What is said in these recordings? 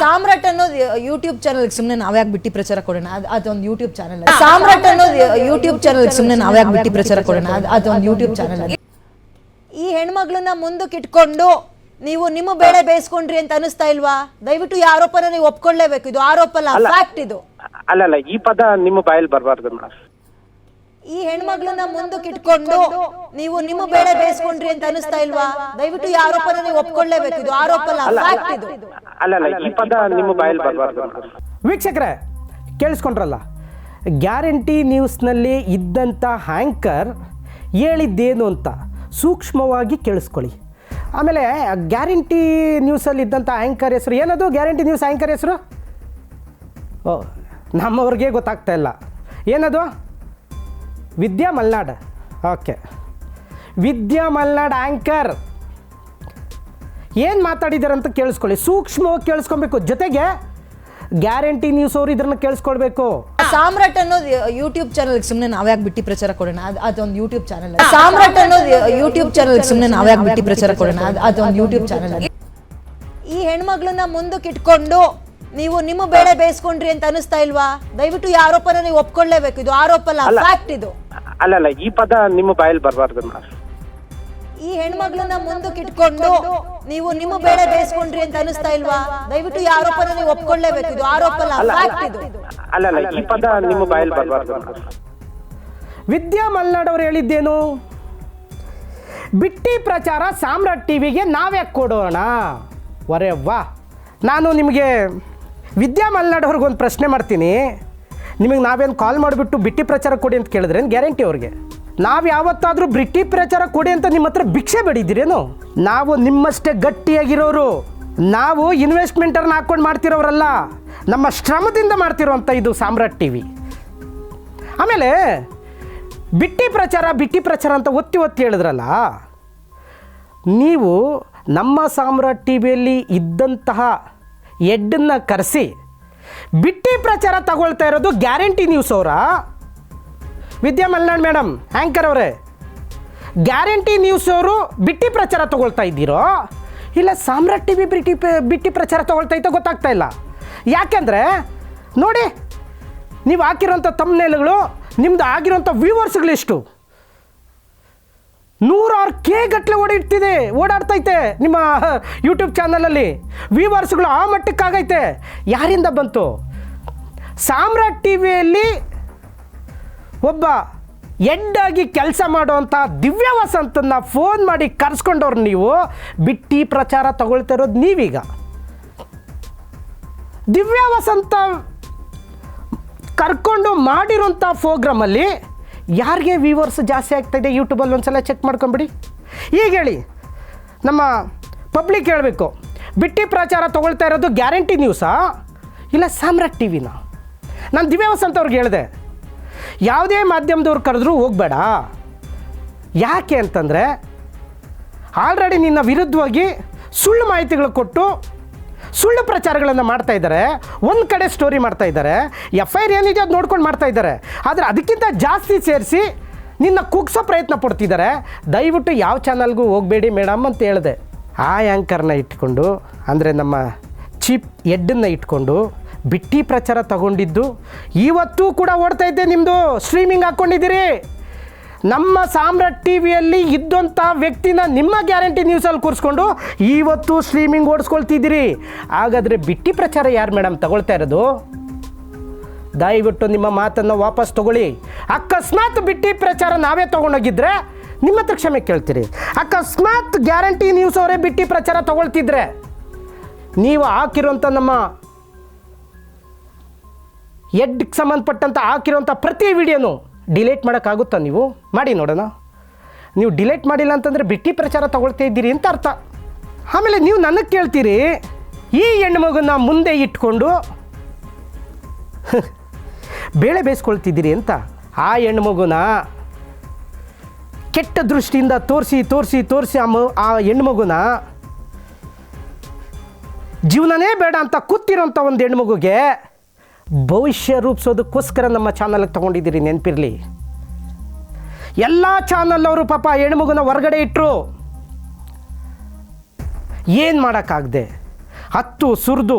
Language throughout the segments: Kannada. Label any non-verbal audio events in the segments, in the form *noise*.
ಸಾಮ್ರಾಟ್ ಅನ್ನೋದು ಯೂಟ್ಯೂಬ್ ಚಾನಲ್ ಸುಮ್ಮನೆ ನಾವ್ಯಾಕೆ ಬಿಟ್ಟಿ ಪ್ರಚಾರ ಕೊಡೋಣ? ಅದ್- ಅದೊಂದು ಯೂಟ್ಯೂಬ್ ಚಾನಲ್ ಸಾಮ್ರಾಟ್ ಅನ್ನೋದು ಯೂಟ್ಯೂಬ್ ಚಾನಲ್ ಸುಮ್ಮನೆ ನಾವ್ಯಾಕೆ ಬಿಟ್ಟಿ ಪ್ರಚಾರ ಕೊಡೋಣ? ಅದ್- ಅದೊಂದು ಯೂಟ್ಯೂಬ್ ಚಾನಲ್ ಈ ಹೆಣ್ಮಗಳನ್ನ ಮುಂದಕ್ಕೆ ಇಟ್ಕೊಂಡು ನೀವು ನಿಮ್ಮ ಬೇಳೆ ಬೇಯಿಸ್ಕೊಂಡ್ರಿ ಅಂತ ಅನಿಸ್ತಾ ಇಲ್ವಾ? ದಯವಿಟ್ಟು ಈ ಆರೋಪನ ನೀವು ಒಪ್ಕೊಳ್ಳೇಬೇಕು. ಇದು ಆರೋಪ ಅಲ್ಲ ಫ್ಯಾಕ್ಟ್ ಇದು. ಅಲ್ಲ ಈ ಪದ ನಿಮ್ಮ ಬಾಯಲ್ಲಿ ಬರಬಾರ್ದು ಮೇಡಮ್ ಈ ಹೆಣ್ಮಗ್ಳನ್ನ ಮುಂದಕ್ಕೆ ಇಟ್ಕೊಂಡು ನೀವು ನಿಮ್ಮ ಬೇಳೆ ಬೇಯಿಸ್ಕೊಂಡ್ರಿ ಅಂತ ಅನಿಸ್ತಾ ಇಲ್ವಾ? ದಯವಿಟ್ಟು ಈ ಆರೋಪನ ನೀವು ಒಪ್ಕೊಳ್ಳೇಬೇಕು. ಇದು ಆರೋಪ ಅಲ್ಲ ಫ್ಯಾಕ್ಟ್ ಇದು. ಅಲ್ಲಲ್ಲ ಈ ಪದ ನಿಮ್ಮ ಬಾಯಲ್ಲಿ ಬರಬಾರ್ದು ವೀಕ್ಷಕರೇ ಕೇಳಿಸ್ಕೊಂಡ್ರಲ್ಲ ಗ್ಯಾರಂಟಿ ನ್ಯೂಸ್ನಲ್ಲಿ ಇದ್ದಂಥ ಹ್ಯಾಂಕರ್ ಹೇಳಿದ್ದೇನು ಅಂತ ಸೂಕ್ಷ್ಮವಾಗಿ ಕೇಳಿಸ್ಕೊಳ್ಳಿ. ಆಮೇಲೆ ಗ್ಯಾರಂಟಿ ನ್ಯೂಸಲ್ಲಿ ಇದ್ದಂಥ ಆ್ಯಂಕರ್ ಹೆಸರು ಏನದು ಗ್ಯಾರಂಟಿ ನ್ಯೂಸ್ ಆ್ಯಂಕರ್ ಹೆಸರು? ಓ ನಮ್ಮವ್ರಿಗೆ ಗೊತ್ತಾಗ್ತಾ ಇಲ್ಲ. ಏನದು? ವಿದ್ಯಾ ಮಲ್ನಾಡ್. ಓಕೆ. ವಿದ್ಯಾ ಮಲ್ನಾಡ್ ಆ್ಯಂಕರ್ ಏನು ಮಾತಾಡಿದ್ದಾರೆ ಅಂತ ಕೇಳಿಸ್ಕೊಳ್ಳಿ. ಸೂಕ್ಷ್ಮವಾಗಿ ಕೇಳಿಸ್ಕೊಬೇಕು. ಜೊತೆಗೆ ಗ್ಯಾರಂಟಿ ನ್ಯೂಸ್ ಅವರು ಇದನ್ನ ಕೇಳಿಸ್ಕೊಳ್ಬೇಕು. ಸಾಮ್ರಾಟ್ ಅನ್ನೋದು ಯೂಟ್ಯೂಬ್ ಚಾನಲ್ ಸುಮ್ಮನೆ ನಾವ್ಯಾಕೆ ಬಿಟ್ಟಿ ಪ್ರಚಾರ ಕೊಡೋಣ? ಅದ್- ಅದೊಂದು ಯೂಟ್ಯೂಬ್ ಚಾನಲ್ ಸಾಮ್ರಾಟ್ ಅನ್ನೋದು ಯೂಟ್ಯೂಬ್ ಚಾನಲ್ ಸುಮ್ಮನೆ ನಾವ್ಯಾಕೆ ಬಿಟ್ಟಿ ಪ್ರಚಾರ ಕೊಡೋಣ? ಅದ್- ಅದೊಂದು ಯೂಟ್ಯೂಬ್ ಚಾನಲ್ ಈ ಹೆಣ್ಮಗಳನ್ನ ಮುಂದಕ್ಕೆ ಇಟ್ಕೊಂಡು ನೀವು ನಿಮ್ಮ ಬೇಳೆ ಬೇಯಿಸ್ಕೊಂಡ್ರಿ ಅಂತ ಅನಿಸ್ತಾ ಇಲ್ವಾ? ದಯವಿಟ್ಟು ಈ ಆರೋಪನ ನೀವು ಒಪ್ಕೊಳ್ಳೇಬೇಕು. ಇದು ಆರೋಪ ಅಲ್ಲ ಫ್ಯಾಕ್ಟ್ ಇದು. ಅಲ್ಲಲ್ಲ ಈ ಪದ ನಿಮ್ಮ ಬಾಯಲ್ಲಿ ಬರಬಾರ್ದು ಮೇಡಮ್ ಈ ಹೆಣ್ಮಗಳನ್ನ ಮುಂದಕ್ಕೆ ಇಟ್ಕೊಂಡು ನೀವು ನಿಮ್ಮ ಬೇಳೆ ಬೇಯಿಸ್ಕೊಂಡ್ರಿ ಅಂತ ಅನಿಸ್ತಾ ಇಲ್ವಾ? ದಯವಿಟ್ಟು ಈ ಆರೋಪನ ನೀವು ಒಪ್ಕೊಳ್ಳೇಬೇಕು. ಇದು ಆರೋಪ ಅಲ್ಲ ಫ್ಯಾಕ್ಟ್ ಇದು. ಅಲ್ಲಲ್ಲ ಈ ಪದ ನಿಮ್ಮ ಬಾಯಲ್ಲಿ ಬರಬಾರ್ದು ಮೇಡಮ್ ವಿದ್ಯಾ ಮಲ್ನಾಡ್ ಅವರು ಹೇಳಿದ್ದೇನು? ಬಿಟ್ಟಿ ಪ್ರಚಾರ ಸಾಮ್ರಾಟ್ ಟಿವಿಗೆ ನಾವ್ಯಾಕೆ ಕೊಡೋಣ? ಒರೆ ವಾ ನಾನು ನಿಮಗೆ ವಿದ್ಯಾ ಮಲ್ನಾಡ್ ಅವ್ರಿಗೊಂದು ಪ್ರಶ್ನೆ ಮಾಡ್ತೀನಿ. ನಿಮಗೆ ನಾವೇನು ಕಾಲ್ ಮಾಡಿಬಿಟ್ಟು ಬಿಟ್ಟಿ ಪ್ರಚಾರ ಕೊಡಿ ಅಂತ ಕೇಳಿದ್ರೇನು ಗ್ಯಾರಂಟಿ ಅವ್ರಿಗೆ? ನಾವು ಯಾವತ್ತಾದರೂ ಬಿಟ್ಟಿ ಪ್ರಚಾರ ಕೊಡಿ ಅಂತ ನಿಮ್ಮ ಹತ್ರ ಭಿಕ್ಷೆ ಬೇಡಿದ್ದೀರೇನು? ನಾವು ನಿಮ್ಮಷ್ಟೇ ಗಟ್ಟಿಯಾಗಿರೋರು. ನಾವು ಇನ್ವೆಸ್ಟ್ಮೆಂಟರ್ನ ಹಾಕ್ಕೊಂಡು ಮಾಡ್ತಿರೋರಲ್ಲ. ನಮ್ಮ ಶ್ರಮದಿಂದ ಮಾಡ್ತಿರೋವಂಥ ಇದು ಸಾಮ್ರಾಟ್ ಟಿ ವಿ. ಆಮೇಲೆ ಬಿಟ್ಟಿ ಪ್ರಚಾರ ಬಿಟ್ಟಿ ಪ್ರಚಾರ ಅಂತ ಒತ್ತಿ ಒತ್ತಿ ಹೇಳಿದ್ರಲ್ಲ, ನೀವು ನಮ್ಮ ಸಾಮ್ರಾಟ್ ಟಿ ವಿಯಲ್ಲಿ ಇದ್ದಂತಹ ಎಡ್ಡನ್ನು ಕರೆಸಿ ಬಿಟ್ಟಿ ಪ್ರಚಾರ ತಗೊಳ್ತಾ ಇರೋದು ಗ್ಯಾರಂಟಿ ನ್ಯೂಸ್ ಅವರ? ವಿದ್ಯಾ ಮಲ್ನಾಡ್ ಮೇಡಮ್ ಆ್ಯಂಕರ್ ಅವರೇ. ಗ್ಯಾರಂಟಿ ನ್ಯೂಸ್ ಅವರು ಬಿಟ್ಟಿ ಪ್ರಚಾರ ತಗೊಳ್ತಾ ಇದ್ದೀರೋ? ಇಲ್ಲ ಸಾಮ್ರಾಟ್ ಟಿ ವಿ ಬಿಟ್ಟಿ ಬಿಟ್ಟಿ ಪ್ರಚಾರ ತಗೊಳ್ತಾ ಇತ್ತೋ ಗೊತ್ತಾಗ್ತಾ ಇಲ್ಲ. ಯಾಕೆಂದರೆ, ನೋಡಿ, ನೀವು ಹಾಕಿರೋಂಥ ತಮ್ಮನೇಲುಗಳು ನಿಮ್ದು ಆಗಿರೋಂಥ ವ್ಯೂವರ್ಸ್ಗಳಿಷ್ಟು ನೂರಾರು ಕೆ ಗಟ್ಟಲೆ ಓಡಿಡ್ತಿದೆ ಓಡಾಡ್ತೈತೆ ನಿಮ್ಮ ಯೂಟ್ಯೂಬ್ ಚಾನಲಲ್ಲಿ. ವ್ಯೂವರ್ಸ್ಗಳು ಆ ಮಟ್ಟಕ್ಕಾಗೈತೆ. ಯಾರಿಂದ ಬಂತು? ಸಾಮ್ರಾಟ್ ಟಿ ವಿಯಲ್ಲಿ ಒಬ್ಬ ಎಡ್ಡಾಗಿ ಕೆಲಸ ಮಾಡುವಂಥ ದಿವ್ಯ ವಸಂತನ್ನ ಫೋನ್ ಮಾಡಿ ಕರೆಸ್ಕೊಂಡವ್ರು ನೀವು, ಬಿಟ್ಟಿ ಪ್ರಚಾರ ತಗೊಳ್ತಾ ಇರೋದು ನೀವೀಗ. ದಿವ್ಯ ವಸಂತ ಕರ್ಕೊಂಡು ಮಾಡಿರುವಂಥ ಪ್ರೋಗ್ರಾಮಲ್ಲಿ ಯಾರಿಗೆ ವ್ಯೂವರ್ಸ್ ಜಾಸ್ತಿ ಆಗ್ತಾಯಿದೆ ಯೂಟ್ಯೂಬಲ್ಲಿ ಒಂದ್ಸಲ ಚೆಕ್ ಮಾಡ್ಕೊಂಬಿಡಿ. ಈಗ ಹೇಳಿ, ನಮ್ಮ ಪಬ್ಲಿಕ್ ಹೇಳಬೇಕು, ಬಿಟ್ಟಿ ಪ್ರಚಾರ ತೊಗೊಳ್ತಾ ಇರೋದು ಗ್ಯಾರಂಟಿ ನ್ಯೂಸಾ ಇಲ್ಲ, ಸಾಮ್ರಾಟ್ ಟಿ ವಿನ ನಾನು ದಿವ್ಯಾವಸ್ ಅವ್ರಿಗೆ ಹೇಳಿದೆ, ಯಾವುದೇ ಮಾಧ್ಯಮದವ್ರು ಕರೆದ್ರೂ ಹೋಗಬೇಡ. ಯಾಕೆ ಅಂತಂದರೆ ಆಲ್ರೆಡಿ ನಿನ್ನ ವಿರುದ್ಧವಾಗಿ ಸುಳ್ಳು ಮಾಹಿತಿಗಳು ಕೊಟ್ಟು ಸುಳ್ಳು ಪ್ರಚಾರಗಳನ್ನು ಮಾಡ್ತಾ ಇದ್ದಾರೆ, ಒಂದು ಕಡೆ ಸ್ಟೋರಿ ಮಾಡ್ತಾ ಇದ್ದಾರೆ ಎಫ್ ಐ ಆರ್ ಏನಿದೆ ಅದು ನೋಡ್ಕೊಂಡು ಮಾಡ್ತಾ ಇದ್ದಾರೆ. ಆದರೆ ಅದಕ್ಕಿಂತ ಜಾಸ್ತಿ ಸೇರಿಸಿ ನಿನ್ನ ಕುಗ್ಸೋ ಪ್ರಯತ್ನ ಪಡ್ತಿದ್ದಾರೆ. ದಯವಿಟ್ಟು ಯಾವ ಚಾನಲ್ಗೂ ಹೋಗಬೇಡಿ ಮೇಡಮ್ ಅಂತ ಹೇಳಿದೆ. ಆ ಆ್ಯಂಕರ್ನ ಇಟ್ಕೊಂಡು, ಅಂದರೆ ನಮ್ಮ ಚೀಪ್ ಎಡ್ಡನ್ನು ಇಟ್ಕೊಂಡು, ಬಿಟ್ಟಿ ಪ್ರಚಾರ ತಗೊಂಡಿದ್ದು, ಇವತ್ತೂ ಕೂಡ ಓಡ್ತಾ ಇದ್ದೆ ನಿಮ್ಮದು ಸ್ಟ್ರೀಮಿಂಗ್ ಹಾಕ್ಕೊಂಡಿದ್ದೀರಿ ನಮ್ಮ ಸಾಮ್ರಾಟ್ ಟಿ ವಿಯಲ್ಲಿ ಇದ್ದಂಥ ವ್ಯಕ್ತಿನ ನಿಮ್ಮ ಗ್ಯಾರಂಟಿ ನ್ಯೂಸಲ್ಲಿ ಕೂರಿಸ್ಕೊಂಡು ಇವತ್ತು ಸ್ಟ್ರೀಮಿಂಗ್ ಓಡಿಸ್ಕೊಳ್ತಿದ್ದೀರಿ. ಹಾಗಾದರೆ ಬಿಟ್ಟಿ ಪ್ರಚಾರ ಯಾರು ಮೇಡಮ್ ತಗೊಳ್ತಾ ಇರೋದು? ದಯವಿಟ್ಟು ನಿಮ್ಮ ಮಾತನ್ನು ವಾಪಸ್ ತಗೊಳ್ಳಿ. ಅಕಸ್ಮಾತ್ ಬಿಟ್ಟಿ ಪ್ರಚಾರ ನಾವೇ ತೊಗೊಂಡೋಗಿದ್ರೆ ನಿಮ್ಮ ಹತ್ರ ಕ್ಷಮೆ ಕೇಳ್ತೀರಿ. ಅಕಸ್ಮಾತ್ ಗ್ಯಾರಂಟಿ ನ್ಯೂಸ್ ಅವರೇ ಬಿಟ್ಟಿ ಪ್ರಚಾರ ತಗೊಳ್ತಿದ್ರೆ ನೀವು ಹಾಕಿರುವಂಥ ನಮ್ಮ ಎಡ್ಗೆ ಸಂಬಂಧಪಟ್ಟಂಥ ಹಾಕಿರುವಂಥ ಪ್ರತಿ ವಿಡಿಯೋನು ಡಿಲೀಟ್ ಮಾಡೋಕ್ಕಾಗುತ್ತಾ ನೀವು? ಮಾಡಿ ನೋಡೋಣ. ನೀವು ಡಿಲೇಟ್ ಮಾಡಿಲ್ಲ ಅಂತಂದರೆ ಬಿಟ್ಟಿ ಪ್ರಚಾರ ತೊಗೊಳ್ತಾ ಇದ್ದೀರಿ ಅಂತ ಅರ್ಥ. ಆಮೇಲೆ ನೀವು ನನಗೆ ಕೇಳ್ತೀರಿ, ಈ ಹೆಣ್ಮಗನ್ನ ಮುಂದೆ ಇಟ್ಕೊಂಡು *laughs* ಬೇಳೆ ಬೇಯಿಸ್ಕೊಳ್ತಿದ್ದೀರಿ ಅಂತ. ಆ ಹೆಣ್ಮಗುನ ಕೆಟ್ಟ ದೃಷ್ಟಿಯಿಂದ ತೋರಿಸಿ ತೋರಿಸಿ ತೋರಿಸಿ ಆ ಮ ಆ ಹೆಣ್ಮಗುನ ಜೀವನನೇ ಬೇಡ ಅಂತ ಕೂತಿರೋಂಥ ಒಂದು ಹೆಣ್ಮಗುಗೆ ಭವಿಷ್ಯ ರೂಪಿಸೋದಕ್ಕೋಸ್ಕರ ನಮ್ಮ ಚಾನಲ್ಗೆ ತೊಗೊಂಡಿದ್ದೀರಿ, ನೆನಪಿರಲಿ. ಎಲ್ಲ ಚಾನಲ್ ಅವರು ಪಾಪ ಹೆಣ್ಮಗುನ ಹೊರಗಡೆ ಇಟ್ಟರು ಏನು ಮಾಡೋಕ್ಕಾಗದೆ? ಹತ್ತು, ಸುರಿದು,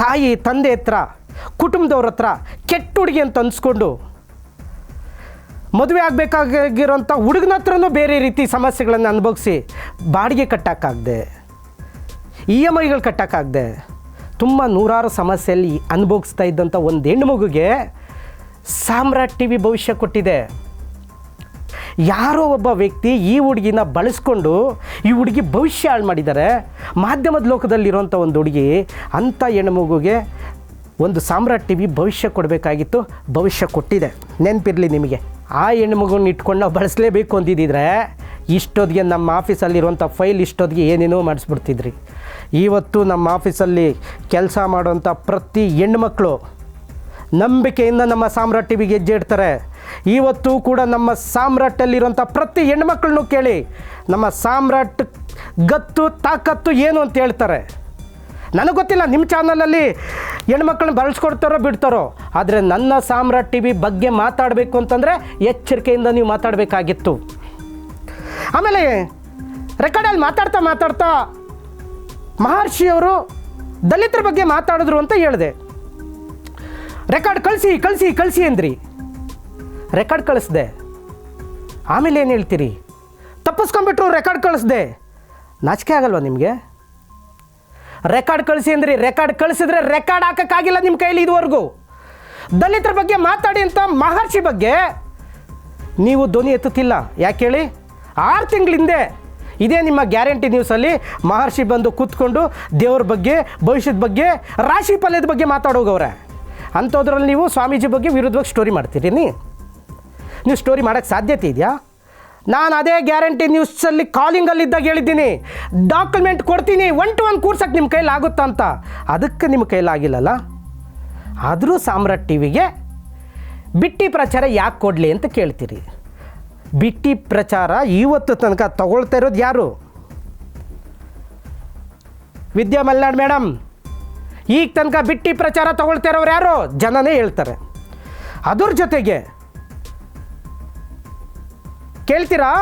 ತಾಯಿ, ತಂದೆ ಹತ್ರ, ಕುಟುಂಬದವ್ರ ಹತ್ರ ಕೆಟ್ಟ ಹುಡುಗಿ ಅಂತ ಅನ್ಸ್ಕೊಂಡು ಮದುವೆ ಆಗಬೇಕಾಗಿರೋಂಥ ಹುಡುಗನ ಹತ್ರನೂ ಬೇರೆ ರೀತಿ ಸಮಸ್ಯೆಗಳನ್ನು ಅನುಭವಿಸಿ ಬಾಡಿಗೆ ಕಟ್ಟೋಕ್ಕಾಗದೆ ಇ ಎಂ ಐಗಳು ಕಟ್ಟೋಕ್ಕಾಗದೆ ತುಂಬ ನೂರಾರು ಸಮಸ್ಯೆಯಲ್ಲಿ ಅನುಭವಿಸ್ತಾ ಇದ್ದಂಥ ಒಂದು ಹೆಣ್ಮಗುಗೆ ಸಾಮ್ರಾಟ್ ಟಿ ವಿ ಭವಿಷ್ಯ ಕೊಟ್ಟಿದೆ. ಯಾರೋ ಒಬ್ಬ ವ್ಯಕ್ತಿ ಈ ಹುಡುಗಿನ ಬಳಸ್ಕೊಂಡು ಈ ಹುಡುಗಿ ಭವಿಷ್ಯ ಹಾಳು ಮಾಡಿದ್ದಾರೆ. ಮಾಧ್ಯಮದ ಲೋಕದಲ್ಲಿರುವಂಥ ಒಂದು ಹುಡುಗಿ ಅಂಥ ಹೆಣ್ಮಗುಗೆ ಒಂದು ಸಾಮ್ರಾಟ್ ಟಿ ವಿ ಭವಿಷ್ಯ ಕೊಡಬೇಕಾಗಿತ್ತು, ಭವಿಷ್ಯ ಕೊಟ್ಟಿದೆ. ನೆನಪಿರಲಿ ನಿಮಗೆ. ಆ ಹೆಣ್ಮಗುನ ಇಟ್ಕೊಂಡು ನಾವು ಬಳಸಲೇಬೇಕು ಅಂದಿದ್ದಿದ್ರೆ ಇಷ್ಟೊತ್ತಿಗೆ ನಮ್ಮ ಆಫೀಸಲ್ಲಿರುವಂಥ ಫೈಲ್ ಇಷ್ಟೊತ್ತಿಗೆ ಏನೇನೋ ಮಾಡಿಸ್ಬಿಡ್ತಿದ್ರಿ. ಇವತ್ತು ನಮ್ಮ ಆಫೀಸಲ್ಲಿ ಕೆಲಸ ಮಾಡುವಂಥ ಪ್ರತಿ ಹೆಣ್ಮಕ್ಳು ನಂಬಿಕೆಯಿಂದ ನಮ್ಮ ಸಾಮ್ರಾಟ್ ಟಿವಿಗೆ ಹೆಜ್ಜೆ ಇಡ್ತಾರೆ ಇವತ್ತು ಕೂಡ ನಮ್ಮ ಸಾಮ್ರಾಟಲ್ಲಿರುವಂಥ ಪ್ರತಿ ಹೆಣ್ಮಕ್ಳನ್ನೂ ಕೇಳಿ ನಮ್ಮ ಸಾಮ್ರಾಟ್ ಗತ್ತು, ತಾಕತ್ತು ಏನು ಅಂತ ಹೇಳ್ತಾರೆ. ನನಗೆ ಗೊತ್ತಿಲ್ಲ, ನಿಮ್ಮ ಚಾನಲಲ್ಲಿ ಹೆಣ್ಮಕ್ಳನ್ನ ಬಳಸ್ಕೊಡ್ತಾರೋ ಬಿಡ್ತಾರೋ. ಆದರೆ ನನ್ನ ಸಾಮ್ರಾಟ್ ಟಿ ವಿ ಬಗ್ಗೆ ಮಾತಾಡಬೇಕು ಅಂತಂದರೆ ಎಚ್ಚರಿಕೆಯಿಂದ ನೀವು ಮಾತಾಡಬೇಕಾಗಿತ್ತು. ಆಮೇಲೆ ರೆಕಾರ್ಡಲ್ಲಿ ಮಾತಾಡ್ತಾ ಮಾತಾಡ್ತಾ ಮಹರ್ಷಿಯವರು ದಲಿತರ ಬಗ್ಗೆ ಮಾತಾಡಿದ್ರು ಅಂತ ಹೇಳಿದೆ. ರೆಕಾರ್ಡ್ ಕಳಿಸಿ ಕಳಿಸಿ ಕಳಿಸಿ ಅಂದ್ರಿ. ರೆಕಾರ್ಡ್ ಕಳಿಸ್ದೆ. ಆಮೇಲೆ ಏನು ಹೇಳ್ತೀರಿ? ತಪ್ಪಿಸ್ಕೊಂಬಿಟ್ರು ರೆಕಾರ್ಡ್ ಕಳಿಸ್ದೆ. ನಾಚಿಕೆ ಆಗಲ್ವಾ ನಿಮಗೆ? ರೆಕಾರ್ಡ್ ಕಳಿಸಿ ಅಂದ್ರಿ, ರೆಕಾರ್ಡ್ ಕಳಿಸಿದ್ರೆ ರೆಕಾರ್ಡ್ ಹಾಕೋಕ್ಕಾಗಿಲ್ಲ ನಿಮ್ಮ ಕೈಲಿ ಇದುವರೆಗೂ. ದಲಿತರ ಬಗ್ಗೆ ಮಾತಾಡಿ ಅಂತ ಮಹರ್ಷಿ ಬಗ್ಗೆ ನೀವು ಧ್ವನಿ ಎತ್ತುತ್ತಿಲ್ಲ. ಯಾಕೆ ಹೇಳಿ? ಆರು ತಿಂಗಳಿಂದೆ ಇದೇ ನಿಮ್ಮ ಗ್ಯಾರಂಟಿ ನ್ಯೂಸಲ್ಲಿ ಮಹರ್ಷಿ ಬಂದು ಕೂತ್ಕೊಂಡು ದೇವ್ರ ಬಗ್ಗೆ, ಭವಿಷ್ಯದ ಬಗ್ಗೆ, ರಾಶಿ ಫಲದ ಬಗ್ಗೆ ಮಾತಾಡೋಗವ್ರೆ ಅಂಥದ್ರಲ್ಲಿ ನೀವು ಸ್ವಾಮೀಜಿ ಬಗ್ಗೆ ವಿರುದ್ಧವಾಗಿ ಸ್ಟೋರಿ ಮಾಡ್ತೀರಿ ನೀವು ಸ್ಟೋರಿ ಮಾಡೋಕ್ಕೆ ಸಾಧ್ಯತೆ ಇದೆಯಾ? ನಾನು ಅದೇ ಗ್ಯಾರಂಟಿ ನ್ಯೂಸಲ್ಲಿ ಕಾಲಿಂಗಲ್ಲಿದ್ದಾಗ ಹೇಳಿದ್ದೀನಿ. ಡಾಕ್ಯುಮೆಂಟ್ ಕೊಡ್ತೀನಿ ಒನ್ ಟು ಒನ್ ಕೂರ್ಸಕ್ಕೆ ನಿಮ್ಮ ಕೈಲಿ ಆಗುತ್ತಾ ಅಂತ. ಅದಕ್ಕೆ ನಿಮ್ಮ ಕೈಲಾಗಿಲ್ಲಲ್ಲ ಆದರೂ ಸಾಮ್ರಾಟ್ ಟಿ ವಿಗೆ ಬಿಟ್ಟಿ ಪ್ರಚಾರ ಯಾಕೆ ಕೊಡಲಿ ಅಂತ ಕೇಳ್ತೀರಿ. ಬಿಟ್ಟಿ ಪ್ರಚಾರ ಇವತ್ತು ತನಕ ತಗೊಳ್ತಾ ಇರೋದು ಯಾರು? ವಿದ್ಯಾ ಮಲ್ನಾಡ್ ಮೇಡಮ್ ಈಗ ತನಕ ಬಿಟ್ಟಿ ಪ್ರಚಾರ ತಗೊಳ್ತಾ ಇರೋರು ಯಾರು? ಜನನೇ ಹೇಳ್ತಾರೆ. ಅದ್ರ ಜೊತೆಗೆ ಕೇಳ್ತೀರಾ?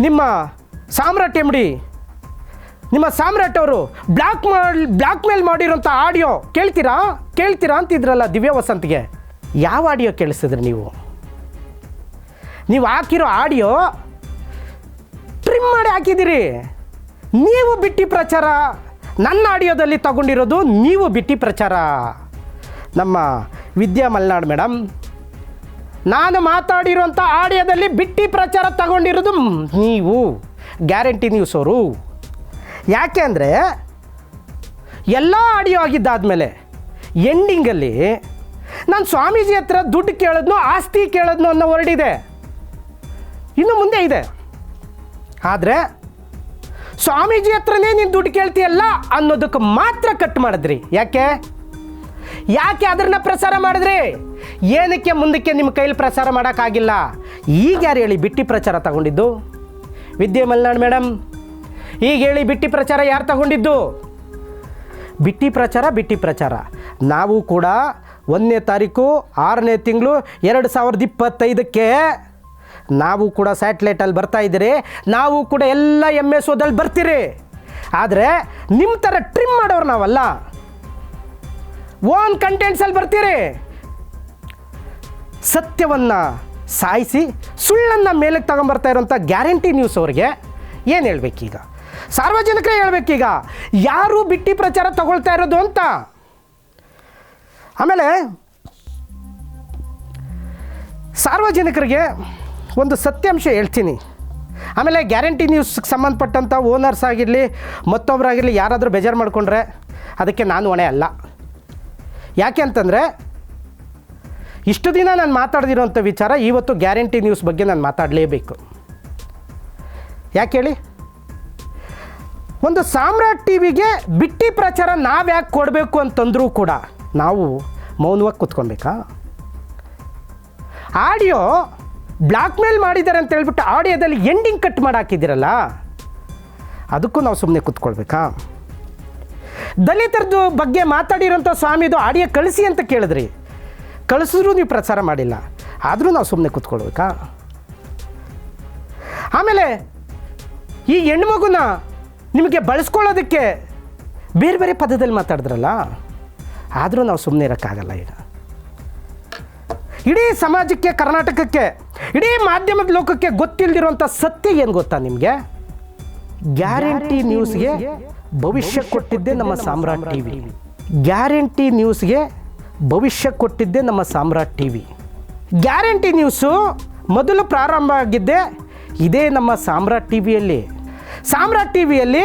ನಿಮ್ಮ ಸಾಮ್ರಾಟ್ ಎಂಡಿ ನಿಮ್ಮ ಸಾಮ್ರಾಟ್ ಅವರು ಬ್ಲಾಕ್ ಮಾಡಿ, ಬ್ಲಾಕ್ ಮೇಲ್ ಮಾಡಿರೋಂಥ ಆಡಿಯೋ ಕೇಳ್ತೀರಾ? ಕೇಳ್ತೀರಾ ಅಂತಿದ್ರಲ್ಲ ದಿವ್ಯ ವಸಂತ್ಗೆ. ಯಾವ ಆಡಿಯೋ ಕೇಳಿಸಿದ್ರಿ ನೀವು? ನೀವು ಹಾಕಿರೋ ಆಡಿಯೋ ಟ್ರಿಮ್ ಮಾಡಿ ಹಾಕಿದ್ದೀರಿ. ನೀವು ಬಿಟ್ಟಿ ಪ್ರಚಾರ. ನನ್ನ ಆಡಿಯೋದಲ್ಲಿ ತಗೊಂಡಿರೋದು ನೀವು ಬಿಟ್ಟಿ ಪ್ರಚಾರ. ನಮ್ಮ ವಿದ್ಯಾ ಮಲ್ನಾಡ್ ಮೇಡಮ್ ನಾನು ಮಾತಾಡಿರುವಂಥ ಆಡಿಯೋದಲ್ಲಿ ಬಿಟ್ಟಿ ಪ್ರಚಾರ ತಗೊಂಡಿರೋದು ನೀವು. ಗ್ಯಾರಂಟಿ ನೀವು ಸೋರು. ಯಾಕೆ ಅಂದರೆ, ಎಲ್ಲ ಆಡಿಯೋ ಆಗಿದ್ದಾದಮೇಲೆ ಎಂಡಿಂಗಲ್ಲಿ ನಾನು ಸ್ವಾಮೀಜಿ ಹತ್ರ ದುಡ್ಡು ಕೇಳಿದ್ನೋ, ಆಸ್ತಿ ಕೇಳಿದ್ನೋ ಅನ್ನೋ ಹೊರಡಿದೆ. ಇನ್ನು ಮುಂದೆ ಇದೆ. ಆದರೆ, ಸ್ವಾಮೀಜಿ ಹತ್ರನೇ ನೀನು ದುಡ್ಡು ಕೇಳ್ತೀಯಲ್ಲ ಅನ್ನೋದಕ್ಕೆ ಮಾತ್ರ ಕಟ್ ಮಾಡಿದ್ರಿ. ಯಾಕೆ? ಯಾಕೆ ಅದನ್ನ ಪ್ರಸಾರ ಮಾಡಿದ್ರಿ? ಏನಕ್ಕೆ ಮುಂದಕ್ಕೆ ನಿಮ್ಮ ಕೈಲಿ ಪ್ರಸಾರ ಮಾಡೋಕ್ಕಾಗಿಲ್ಲ? ಈಗ ಯಾರು ಹೇಳಿ ಬಿಟ್ಟಿ ಪ್ರಚಾರ ತಗೊಂಡಿದ್ದು? ವಿದ್ಯೆ ಮಲ್ನಾಡ್ ಮೇಡಮ್ ಈಗ ಹೇಳಿ ಬಿಟ್ಟಿ ಪ್ರಚಾರ ಯಾರು ತಗೊಂಡಿದ್ದು? ಬಿಟ್ಟಿ ಪ್ರಚಾರ ಬಿಟ್ಟಿ ಪ್ರಚಾರ. ನಾವು ಕೂಡ ಒಂದನೇ ತಾರೀಕು, ಆರನೇ ತಿಂಗಳು, ಎರಡು ಸಾವಿರದ ಇಪ್ಪತ್ತೈದಕ್ಕೆ ನಾವು ಕೂಡ ಸ್ಯಾಟ್ಲೈಟಲ್ಲಿ ಬರ್ತಾ ಇದ್ದೀರಿ. ನಾವು ಕೂಡ ಎಲ್ಲ ಎಂ ಎಸ್ ಓದಲ್ಲಿ ಬರ್ತೀರಿ. ಆದರೆ ನಿಮ್ಮ ಥರ ಟ್ರಿಮ್ ಮಾಡೋರು ನಾವಲ್ಲ. ಓನ್ ಕಂಟೆಂಟ್ಸಲ್ಲಿ ಬರ್ತೀರಿ. ಸತ್ಯವನ್ನು ಸಾಯಿಸಿ, ಸುಳ್ಳನ್ನು ಮೇಲಕ್ಕೆ ತಗೊಂಬರ್ತಾ ಇರೋಂಥ ಗ್ಯಾರಂಟಿ ನ್ಯೂಸ್ ಅವ್ರಿಗೆ ಏನು ಹೇಳ್ಬೇಕೀಗ? ಸಾರ್ವಜನಿಕರೇ ಹೇಳ್ಬೇಕೀಗ, ಯಾರು ಬಿಟ್ಟಿ ಪ್ರಚಾರ ತಗೊಳ್ತಾ ಇರೋದು ಅಂತ. ಆಮೇಲೆ, ಸಾರ್ವಜನಿಕರಿಗೆ ಒಂದು ಸತ್ಯಾಂಶ ಹೇಳ್ತೀನಿ. ಆಮೇಲೆ ಗ್ಯಾರಂಟಿ ನ್ಯೂಸ್ಗೆ ಸಂಬಂಧಪಟ್ಟಂಥ ಓನರ್ಸ್ ಆಗಿರಲಿ ಮತ್ತೊಬ್ಬರಾಗಿರಲಿ ಯಾರಾದರೂ ಬೇಜಾರು ಮಾಡಿಕೊಂಡ್ರೆ ಅದಕ್ಕೆ ನಾನು ಹೊಣೆ ಅಲ್ಲ. ಯಾಕೆ ಅಂತಂದರೆ, ಇಷ್ಟು ದಿನ ನಾನು ಮಾತಾಡ್ದಿರೋಂಥ ವಿಚಾರ ಇವತ್ತು ಗ್ಯಾರಂಟಿ ನ್ಯೂಸ್ ಬಗ್ಗೆ ನಾನು ಮಾತಾಡಲೇಬೇಕು. ಯಾಕೆ ಹೇಳಿ? ಒಂದು ಸಾಮ್ರಾಟ್ ಟಿ ವಿಗೆ ಬಿಟ್ಟಿ ಪ್ರಚಾರ ನಾವು ಯಾಕೆ ಕೊಡಬೇಕು ಅಂತಂದರೂ ಕೂಡ ನಾವು ಮೌನವಾಗಿ ಕೂತ್ಕೊಬೇಕಾ ಆಡಿಯೋ ಬ್ಲಾಕ್ ಮೇಲ್ ಮಾಡಿದ್ದಾರೆ ಅಂತ ಹೇಳ್ಬಿಟ್ಟು ಆಡಿಯೋದಲ್ಲಿ ಎಂಡಿಂಗ್ ಕಟ್ ಮಾಡಿ ಹಾಕಿದ್ದೀರಲ್ಲ? ಅದಕ್ಕೂ ನಾವು ಸುಮ್ಮನೆ ಕೂತ್ಕೊಳ್ಬೇಕಾ? ದಲಿತರದ್ದು ಬಗ್ಗೆ ಮಾತಾಡಿರೋಂಥ ಸ್ವಾಮಿದು ಆಡಿಯೋ ಕಳಿಸಿ ಅಂತ ಕೇಳಿದ್ರಿ. ಕಳಿಸಿದ್ರೂ ನೀವು ಪ್ರಚಾರ ಮಾಡಿಲ್ಲ. ಆದರೂ ನಾವು ಸುಮ್ಮನೆ ಕೂತ್ಕೊಳ್ಬೇಕಾ? ಆಮೇಲೆ ಈ ಹೆಣ್ಮಗುನ ನಿಮಗೆ ಬಳಸ್ಕೊಳ್ಳೋದಕ್ಕೆ ಬೇರೆ ಬೇರೆ ಪದದಲ್ಲಿ ಮಾತಾಡಿದ್ರಲ್ಲ? ಆದರೂ ನಾವು ಸುಮ್ಮನೆ ಇರೋಕ್ಕಾಗಲ್ಲ ಈಗ. ಇಡೀ ಸಮಾಜಕ್ಕೆ ಕರ್ನಾಟಕಕ್ಕೆ ಇಡೀ ಮಾಧ್ಯಮದ ಲೋಕಕ್ಕೆ ಗೊತ್ತಿಲ್ಲದಿರುವಂಥ ಸತ್ಯ ಏನು ಗೊತ್ತಾ ನಿಮಗೆ? ಗ್ಯಾರಂಟಿ ನ್ಯೂಸ್ಗೆ ಭವಿಷ್ಯ ಕೊಟ್ಟಿದ್ದೆ ನಮ್ಮ ಸಾಮ್ರಾಟ್ ಟಿ ವಿ. ಗ್ಯಾರಂಟಿ ನ್ಯೂಸ್ಗೆ ಭವಿಷ್ಯ ಕೊಟ್ಟಿದ್ದೆ ನಮ್ಮ Samrat T V. Guarantee news ಮೊದಲು ಪ್ರಾರಂಭ ಆಗಿದ್ದೆ ಇದೇ ನಮ್ಮ ಸಾಮ್ರಾಟ್ ಟಿ ವಿಯಲ್ಲಿ. ಸಾಮ್ರಾಟ್ ಟಿ ವಿಯಲ್ಲಿ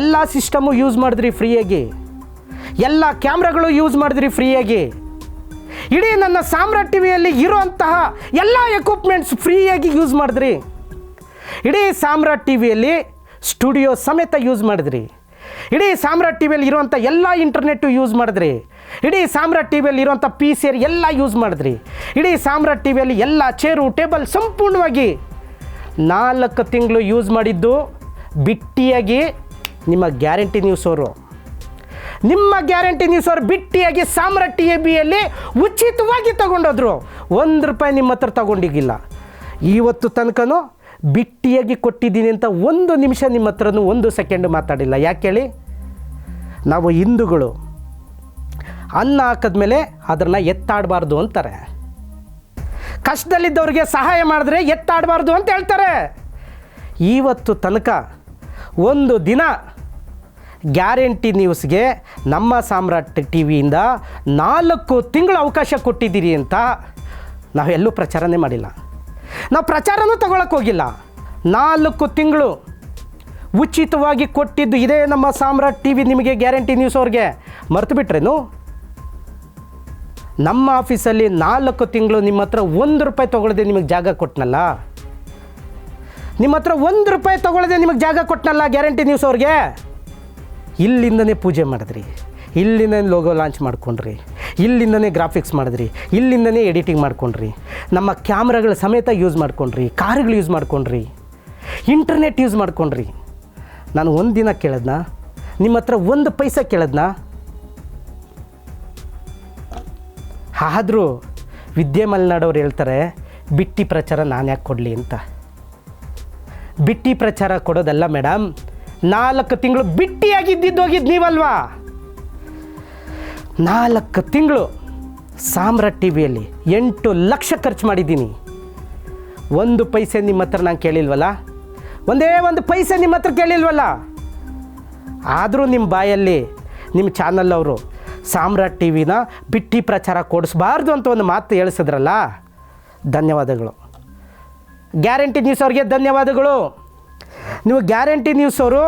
ಎಲ್ಲ ಸಿಸ್ಟಮು ಯೂಸ್ ಮಾಡಿದ್ರಿ ಫ್ರೀಯಾಗಿ ಎಲ್ಲ ಕ್ಯಾಮ್ರಾಗಳು ಯೂಸ್ ಮಾಡಿದ್ರಿ ಫ್ರೀಯಾಗಿ ಇಡೀ ನನ್ನ ಸಾಮ್ರಾಟ್ ಟಿ ವಿಯಲ್ಲಿ ಇರುವಂತಹ ಎಲ್ಲ ಎಕ್ವಿಪ್ಮೆಂಟ್ಸ್ ಫ್ರೀಯಾಗಿ ಯೂಸ್ ಮಾಡಿದ್ರಿ. ಇಡೀ ಸಾಮ್ರಾಟ್ ಟಿವಿಯಲ್ಲಿ ಸ್ಟುಡಿಯೋ ಸಮೇತ ಯೂಸ್ ಮಾಡಿದ್ರಿ. ಇಡೀ ಸಾಮ್ರಾಟ್ ಟಿವಿಯಲ್ಲಿ ಇರುವಂಥ ಎಲ್ಲ ಇಂಟರ್ನೆಟ್ಟು ಯೂಸ್ ಮಾಡಿದ್ರಿ. ಇಡೀ ಸಾಮ್ರಾಟ್ ಟಿವಿಯಲ್ಲಿ ಇರುವಂಥ ಪಿ ಸಿ ಆರ್ ಎಲ್ಲ ಯೂಸ್ ಮಾಡಿದ್ರಿ. ಇಡೀ ಸಾಮ್ರಾಟ್ ಟಿವಿಯಲ್ಲಿ ಎಲ್ಲ ಚೇರು ಟೇಬಲ್ ಸಂಪೂರ್ಣವಾಗಿ ನಾಲ್ಕು ತಿಂಗಳು ಯೂಸ್ ಮಾಡಿದ್ದು ಬಿಟ್ಟಿಯಾಗಿ ನಿಮ್ಮ ಗ್ಯಾರಂಟಿ ನ್ಯೂಸ್ ಅವರು ನಿಮ್ಮ ಗ್ಯಾರಂಟಿ ನ್ಯೂಸ್ ಅವ್ರು ಬಿಟ್ಟಿಯಾಗಿ ಸಾಮ್ರಾಟ್ ಎ ಬಿಯಲ್ಲಿ ಉಚಿತವಾಗಿ ತಗೊಂಡೋದ್ರು. ಒಂದು ರೂಪಾಯಿ ನಿಮ್ಮ ಹತ್ರ ತಗೊಂಡಿಗಿಲ್ಲ. ಇವತ್ತು ತನಕನೂ ಬಿಟ್ಟಿಯಾಗಿ ಕೊಟ್ಟಿದ್ದೀನಿ ಅಂತ ಒಂದು ನಿಮಿಷ ನಿಮ್ಮ ಹತ್ರನೂ ಒಂದು ಸೆಕೆಂಡ್ ಮಾತಾಡಿಲ್ಲ. ಯಾಕೆ ಹೇಳಿ? ನಾವು ಹಿಂದೂಗಳು. ಅನ್ನ ಹಾಕಿದ್ಮೇಲೆ ಅದನ್ನು ಎತ್ತಾಡಬಾರ್ದು ಅಂತಾರೆ. ಕಷ್ಟದಲ್ಲಿದ್ದವ್ರಿಗೆ ಸಹಾಯ ಮಾಡಿದ್ರೆ ಎತ್ತಾಡಬಾರ್ದು ಅಂತ ಹೇಳ್ತಾರೆ. ಇವತ್ತು ತನಕ ಒಂದು ದಿನ ಗ್ಯಾರಂಟಿ ನ್ಯೂಸ್ಗೆ ನಮ್ಮ ಸಾಮ್ರಾಟ್ ಟಿ ವಿಯಿಂದ ನಾಲ್ಕು ತಿಂಗಳು ಅವಕಾಶ ಕೊಟ್ಟಿದ್ದೀರಿ ಅಂತ ನಾವೆಲ್ಲೂ ಪ್ರಚಾರನೇ ಮಾಡಿಲ್ಲ. ನಾವು ಪ್ರಚಾರನೂ ತಗೊಳಕ್ಕೆ ಹೋಗಿಲ್ಲ. ನಾಲ್ಕು ತಿಂಗಳು ಉಚಿತವಾಗಿ ಕೊಟ್ಟಿದ್ದು ಇದೇ ನಮ್ಮ ಸಾಮ್ರಾಟ್ ಟಿ ವಿ ನಿಮಗೆ ಗ್ಯಾರಂಟಿ ನ್ಯೂಸ್ ಅವ್ರಿಗೆ. ಮರೆತು ಬಿಟ್ರೇನು? ನಮ್ಮ ಆಫೀಸಲ್ಲಿ ನಾಲ್ಕು ತಿಂಗಳು ನಿಮ್ಮ ಹತ್ರ ಒಂದು ರೂಪಾಯಿ ತೊಗೊಳದೆ ನಿಮಗೆ ಜಾಗ ಕೊಟ್ಟನಲ್ಲ ನಿಮ್ಮ ಹತ್ರ ಒಂದು ರೂಪಾಯಿ ತೊಗೊಳದೆ ನಿಮಗೆ ಜಾಗ ಕೊಟ್ಟನಲ್ಲ ಗ್ಯಾರಂಟಿ ನ್ಯೂಸ್ ಅವ್ರಿಗೆ? ಇಲ್ಲಿಂದನೇ ಪೂಜೆ ಮಾಡಿದ್ರಿ. ಇಲ್ಲಿಂದನೇ ಲೋಗೋ ಲಾಂಚ್ ಮಾಡ್ಕೊಂಡ್ರಿ. ಇಲ್ಲಿಂದನೇ ಗ್ರಾಫಿಕ್ಸ್ ಮಾಡಿದ್ರಿ. ಇಲ್ಲಿಂದನೇ ಎಡಿಟಿಂಗ್ ಮಾಡ್ಕೊಂಡ್ರಿ. ನಮ್ಮ ಕ್ಯಾಮ್ರಾಗಳ ಸಮೇತ ಯೂಸ್ ಮಾಡ್ಕೊಂಡ್ರಿ. ಕಾರ್ಗಳು ಯೂಸ್ ಮಾಡ್ಕೊಂಡ್ರಿ. ಇಂಟರ್ನೆಟ್ ಯೂಸ್ ಮಾಡ್ಕೊಂಡ್ರಿ. ನಾನು ಒಂದು ದಿನ ಕೇಳದ್ನ? ನಿಮ್ಮ ಹತ್ರ ಒಂದು ಪೈಸೆ ಕೇಳದ್ನ? ಆದರೂ ವಿದ್ಯೆ ಮಲೆನಾಡವ್ರು ಹೇಳ್ತಾರೆ, ಬಿಟ್ಟಿ ಪ್ರಚಾರ ನಾನು ಯಾಕೆ ಕೊಡಲಿ ಅಂತ. ಬಿಟ್ಟಿ ಪ್ರಚಾರ ಕೊಡೋದಲ್ಲ ಮೇಡಮ್ ನಾಲ್ಕು ತಿಂಗಳು ಬಿಟ್ಟಿಯಾಗಿದ್ದಿದ್ದು ಹೋಗಿದ್ದು ನೀವಲ್ವಾ? ನಾಲ್ಕು ತಿಂಗಳು ಸಾಮ್ರಾಟ್ ಟಿ ವಿಯಲ್ಲಿ ಎಂಟು ಲಕ್ಷ ಖರ್ಚು ಮಾಡಿದ್ದೀನಿ. ಒಂದು ಪೈಸೆ ನಿಮ್ಮ ಹತ್ರ ನಾನು ಕೇಳಿಲ್ವಲ್ಲ? ಒಂದೇ ಒಂದು ಪೈಸೆ ನಿಮ್ಮ ಹತ್ರ ಕೇಳಿಲ್ವಲ್ಲ? ಆದರೂ ನಿಮ್ಮ ಬಾಯಲ್ಲಿ ನಿಮ್ಮ ಚಾನಲ್ ಅವರು ಸಾಮ್ರಾಟ್ ಟಿ ವಿನ ಬಿಟ್ಟಿ ಪ್ರಚಾರ ಕೊಡಿಸ್ಬಾರ್ದು ಅಂತ ಒಂದು ಮಾತು ಹೇಳಿಸಿದ್ರಲ್ಲ? ಧನ್ಯವಾದಗಳು. ಗ್ಯಾರಂಟಿ ನ್ಯೂಸ್ ಅವ್ರಿಗೆ ಧನ್ಯವಾದಗಳು. ನೀವು ಗ್ಯಾರಂಟಿ ನ್ಯೂಸ್ ಅವರು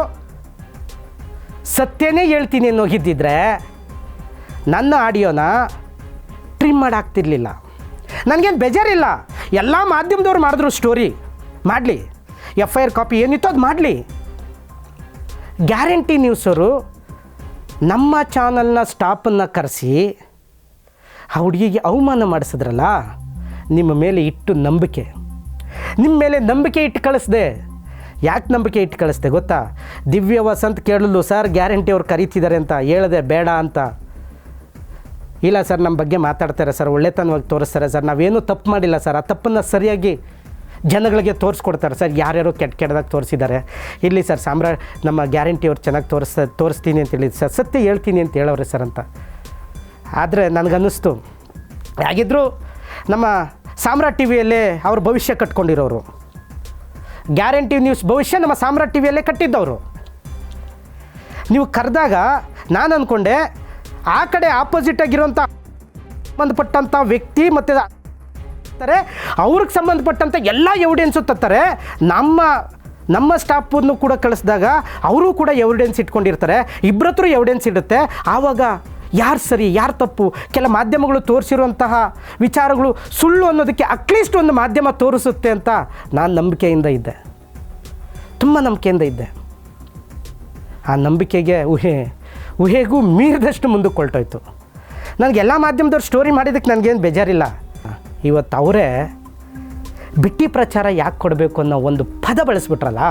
ಸತ್ಯನೇ ಹೇಳ್ತೀನಿ ಅನ್ನೋಗಿದ್ದಿದ್ರೆ ನನ್ನ ಆಡಿಯೋನ ಟ್ರಿಮ್ ಮಾಡಾಕ್ತಿರ್ಲಿಲ್ಲ. ನನಗೇನು ಬೇಜಾರಿಲ್ಲ. ಎಲ್ಲ ಮಾಧ್ಯಮದವ್ರು ಮಾಡಿದ್ರು ಸ್ಟೋರಿ ಮಾಡಲಿ. ಎಫ್ ಐ ಆರ್ ಕಾಪಿ ಏನಿತ್ತು ಅದು ಮಾಡಲಿ. ಗ್ಯಾರಂಟಿ ನ್ಯೂಸರು ನಮ್ಮ ಚಾನಲ್ನ ಸ್ಟಾಪನ್ನು ಕರೆಸಿ, ಆ ಹುಡುಗಿಗೆ ಅವಮಾನ ಮಾಡಿಸಿದ್ರಲ್ಲ, ನಿಮ್ಮ ಮೇಲೆ ಇಟ್ಟು ನಂಬಿಕೆ. ನಿಮ್ಮ ಮೇಲೆ ನಂಬಿಕೆ ಇಟ್ಟು ಕಳಿಸ್ದೆ. ಯಾಕೆ ನಂಬಿಕೆ ಇಟ್ಟು ಕಳಿಸ್ದೆ ಗೊತ್ತಾ? ದಿವ್ಯ ವಸಂತ್ ಕೇಳಲು ಸರ್ ಗ್ಯಾರಂಟಿ ಅವ್ರು ಕರೀತಿದ್ದಾರೆ ಅಂತ ಹೇಳಿದೆ ಬೇಡ ಅಂತ. ಇಲ್ಲ ಸರ್ ನಮ್ಮ ಬಗ್ಗೆ ಮಾತಾಡ್ತಾರೆ ಸರ್, ಒಳ್ಳೆತನವಾಗಿ ತೋರಿಸ್ತಾರೆ ಸರ್. ನಾವೇನು ತಪ್ಪು ಮಾಡಿಲ್ಲ ಸರ್. ಆ ತಪ್ಪನ್ನು ಸರಿಯಾಗಿ ಜನಗಳಿಗೆ ತೋರಿಸ್ಕೊಡ್ತಾರೆ ಸರ್. ಯಾರ್ಯಾರು ಕೆಟ್ಟ ಕೆಟ್ಟದಾಗ ತೋರಿಸಿದ್ದಾರೆ. ಇಲ್ಲಿ ಸರ್, ಸಾಮ್ರಾ, ನಮ್ಮ ಗ್ಯಾರಂಟಿ ಅವ್ರು ಚೆನ್ನಾಗಿ ತೋರಿಸ್, ತೋರಿಸ್ತೀನಿ ಅಂತ ಹೇಳಿದ್ರು ಸರ್. ಸತ್ಯ ಹೇಳ್ತೀನಿ ಅಂತ ಹೇಳವ್ರೆ ಸರ್ ಅಂತ. ಆದರೆ ನನಗನ್ನಿಸ್ತು ಹಾಗಿದ್ದರೂ ನಮ್ಮ ಸಾಮ್ರಾಟ್ ಟಿ ವಿಯಲ್ಲೇ ಅವ್ರ ಭವಿಷ್ಯ ಕಟ್ಕೊಂಡಿರೋರು. ಗ್ಯಾರಂಟಿ ನ್ಯೂಸ್ ಭವಿಷ್ಯ ನಮ್ಮ ಸಾಮ್ರಾಟ್ ಟಿ ವಿಯಲ್ಲೇ ಕಟ್ಟಿದ್ದವರು. ನೀವು ಕರೆದಾಗ ನಾನು ಅಂದ್ಕೊಂಡೆ ಆ ಕಡೆ ಆಪೋಸಿಟ್ ಆಗಿರುವಂಥ ಸಂಬಂಧಪಟ್ಟಂಥ ವ್ಯಕ್ತಿ ಮತ್ತು ಅವ್ರಿಗೆ ಸಂಬಂಧಪಟ್ಟಂಥ ಎಲ್ಲ ಎವಿಡೆನ್ಸು ತತ್ತಾರೆ ನಮ್ಮ ನಮ್ಮ ಸ್ಟಾಫನ್ನು ಕೂಡ ಕಳಿಸಿದಾಗ ಅವರು ಕೂಡ ಎವಿಡೆನ್ಸ್ ಇಟ್ಕೊಂಡಿರ್ತಾರೆ. ಇಬ್ಬರತ್ರ ಎವಿಡೆನ್ಸ್ ಇಡುತ್ತೆ. ಆವಾಗ ಯಾರು ಸರಿ, ಯಾರು ತಪ್ಪು? ಕೆಲ ಮಾಧ್ಯಮಗಳು ತೋರಿಸಿರುವಂತಹ ವಿಚಾರಗಳು ಸುಳ್ಳು ಅನ್ನೋದಕ್ಕೆ ಅಟ್ಲೀಸ್ಟ್ ಒಂದು ಮಾಧ್ಯಮ ತೋರಿಸುತ್ತೆ ಅಂತ ನಾನು ನಂಬಿಕೆಯಿಂದ ಇದ್ದೆ. ತುಂಬ ನಂಬಿಕೆಯಿಂದ ಇದ್ದೆ. ಆ ನಂಬಿಕೆಗೆ ಊಹೆ, ಊಹೆಗೂ ಮೀರಿದಷ್ಟು ಮುಂದಕ್ಕೆ ಹೊರಟೋಯ್ತು. ನನಗೆ ಎಲ್ಲ ಮಾಧ್ಯಮದವ್ರು ಸ್ಟೋರಿ ಮಾಡಿದ್ದಕ್ಕೆ ನನಗೇನು ಬೇಜಾರಿಲ್ಲ. ಇವತ್ತು ಅವರೇ ಬಿಟ್ಟಿ ಪ್ರಚಾರ ಯಾಕೆ ಕೊಡಬೇಕು ಅನ್ನೋ ಒಂದು ಪದ ಬಳಸ್ಬಿಟ್ರಲ್ಲ,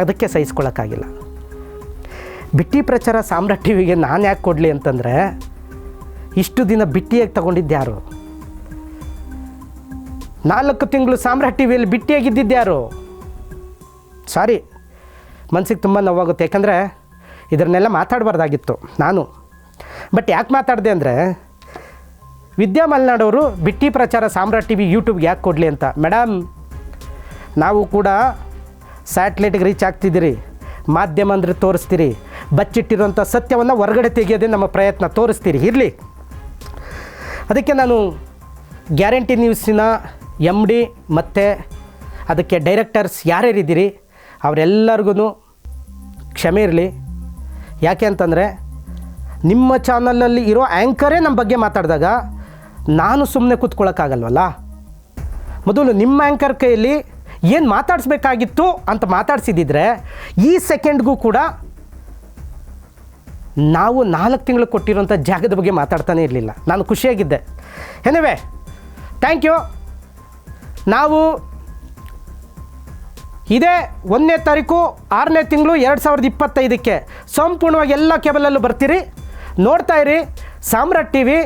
ಅದಕ್ಕೆ ಸಹಿಸ್ಕೊಳ್ಳೋಕ್ಕಾಗಿಲ್ಲ ಬಿಟ್ಟಿ ಪ್ರಚಾರ ಸಾಮ್ರಾಟ್ ಟಿ ವಿಗೆ ನಾನು ಯಾಕೆ ಕೊಡಲಿ ಅಂತಂದರೆ ಇಷ್ಟು ದಿನ ಬಿಟ್ಟಿಯಾಗಿ ತಗೊಂಡಿದ್ದು ಯಾರು? ನಾಲ್ಕು ತಿಂಗಳು ಸಾಮ್ರಾಟ್ ಟಿ ವಿಯಲ್ಲಿ ಬಿಟ್ಟಿಯಾಗಿದ್ದಿದ್ದು ಯಾರು? ಸಾರಿ ಮನಸ್ಸಿಗೆ ತುಂಬ ನೋವಾಗುತ್ತೆ. ಯಾಕಂದರೆ ಇದನ್ನೆಲ್ಲ ಮಾತಾಡಬಾರ್ದಾಗಿತ್ತು ನಾನು. ಬಟ್ ಯಾಕೆ ಮಾತಾಡಿದೆ ಅಂದರೆ ವಿದ್ಯಾ ಮಲ್ನಾಡವರು ಬಿಟ್ಟಿ ಪ್ರಚಾರ ಸಾಮ್ರಾಟ್ ಟಿ ವಿ ಯೂಟ್ಯೂಬ್ಗೆ ಯಾಕೆ ಕೊಡಲಿ ಅಂತ. ಮೇಡಮ್, ನಾವು ಕೂಡ ಸ್ಯಾಟ್ಲೈಟ್ಗೆ ರೀಚ್ ಆಗ್ತಿದ್ದೀರಿ. ಮಾಧ್ಯಮ ಅಂದರೆ ತೋರಿಸ್ತೀರಿ. ಬಚ್ಚಿಟ್ಟಿರುವಂಥ ಸತ್ಯವನ್ನು ಹೊರಗಡೆ ತೆಗೆಯೋದೇ ನಮ್ಮ ಪ್ರಯತ್ನ ತೋರಿಸ್ತೀರಿ. ಇರಲಿ. ಅದಕ್ಕೆ ನಾನು ಗ್ಯಾರಂಟಿ ನ್ಯೂಸಿನ ಎಂ ಡಿ ಮತ್ತು ಅದಕ್ಕೆ ಡೈರೆಕ್ಟರ್ಸ್ ಯಾರ್ಯಾರಿದ್ದೀರಿ ಅವರೆಲ್ಲರಿಗೂ ಕ್ಷಮೆ ಇರಲಿ. ಯಾಕೆ ಅಂತಂದರೆ ನಿಮ್ಮ ಚಾನಲಲ್ಲಿ ಇರೋ ಆ್ಯಂಕರೇ ನಮ್ಮ ಬಗ್ಗೆ ಮಾತಾಡಿದಾಗ ನಾನು ಸುಮ್ಮನೆ ಕೂತ್ಕೊಳ್ಳೋಕ್ಕಾಗಲ್ವಲ್ಲ ಮೊದಲು ನಿಮ್ಮ ಆ್ಯಂಕರ್ ಕೈಯಲ್ಲಿ ಏನು ಮಾತಾಡಿಸ್ಬೇಕಾಗಿತ್ತು ಅಂತ ಮಾತಾಡ್ಸಿದ್ದಿದ್ರೆ ಈ ಸೆಕೆಂಡ್ಗೂ ಕೂಡ ನಾವು ನಾಲ್ಕು ತಿಂಗಳು ಕೊಟ್ಟಿರುವಂಥ ಜಾಗದ ಬಗ್ಗೆ ಮಾತಾಡ್ತಾನೆ ಇರಲಿಲ್ಲ. ನಾನು ಖುಷಿಯಾಗಿದ್ದೆ. ಎನಿವೆ ಥ್ಯಾಂಕ್ ಯು ನಾವು ಇದೇ ಒಂದನೇ ತಾರೀಕು, ಆರನೇ ತಿಂಗಳು ಎರಡು ಸಾವಿರದ ಇಪ್ಪತ್ತೈದಕ್ಕೆ ಸಂಪೂರ್ಣವಾಗಿ ಎಲ್ಲ ಕೇಬಲಲ್ಲೂ ಬರ್ತೀರಿ. ನೋಡ್ತಾ ಇರಿ, ಸಾಮ್ರಾಟ್ ಟಿ ವಿ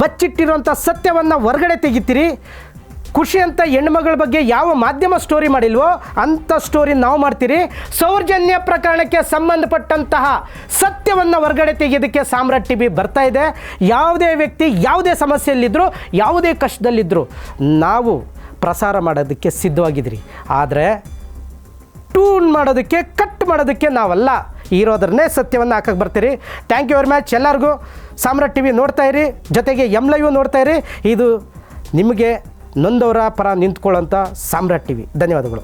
ಬಚ್ಚಿಟ್ಟಿರುವಂಥ ಸತ್ಯವನ್ನು ಹೊರಗಡೆ ತೆಗಿತೀರಿ. ಖುಷಿ ಅಂತ ಹೆಣ್ಮಗಳ ಬಗ್ಗೆ ಯಾವ ಮಾಧ್ಯಮ ಸ್ಟೋರಿ ಮಾಡಿಲ್ವೋ ಅಂಥ ಸ್ಟೋರಿ ನಾವು ಮಾಡ್ತೀರಿ. ಸೌರ್ಜನ್ಯ ಪ್ರಕರಣಕ್ಕೆ ಸಂಬಂಧಪಟ್ಟಂತಹ ಸತ್ಯವನ್ನು ಹೊರಗಡೆ ತೆಗೆಯೋದಕ್ಕೆ ಸಾಮ್ರಾಟ್ ಟಿ ವಿ ಬರ್ತಾ ಇದೆ. ಯಾವುದೇ ವ್ಯಕ್ತಿ ಯಾವುದೇ ಸಮಸ್ಯೆಯಲ್ಲಿದ್ದರೂ ಯಾವುದೇ ಕಷ್ಟದಲ್ಲಿದ್ದರೂ ನಾವು ಪ್ರಸಾರ ಮಾಡೋದಕ್ಕೆ ಸಿದ್ಧವಾಗಿದ್ರಿ ಆದರೆ ಟೂನ್ ಮಾಡೋದಕ್ಕೆ, ಕಟ್ ಮಾಡೋದಕ್ಕೆ ನಾವಲ್ಲ. ಇರೋದ್ರನ್ನೇ ಸತ್ಯವನ್ನು ಹಾಕಕ್ಕೆ ಬರ್ತೀರಿ. ಥ್ಯಾಂಕ್ ಯು ವೆರಿ ಮಚ್ ಎಲ್ಲರಿಗೂ. ಸಾಮ್ರಾಟ್ ಟಿ ವಿ ನೋಡ್ತಾ ಜೊತೆಗೆ ಎಂ ಲೈವ್ ನೋಡ್ತಾ ಇದು ನಿಮಗೆ ನೊಂದವರ ಪರ ನಿಂತ್ಕೊಳ್ಳೋಂಥ ಸಾಮ್ರಾಟ್ ಟಿ ವಿ ಧನ್ಯವಾದಗಳು.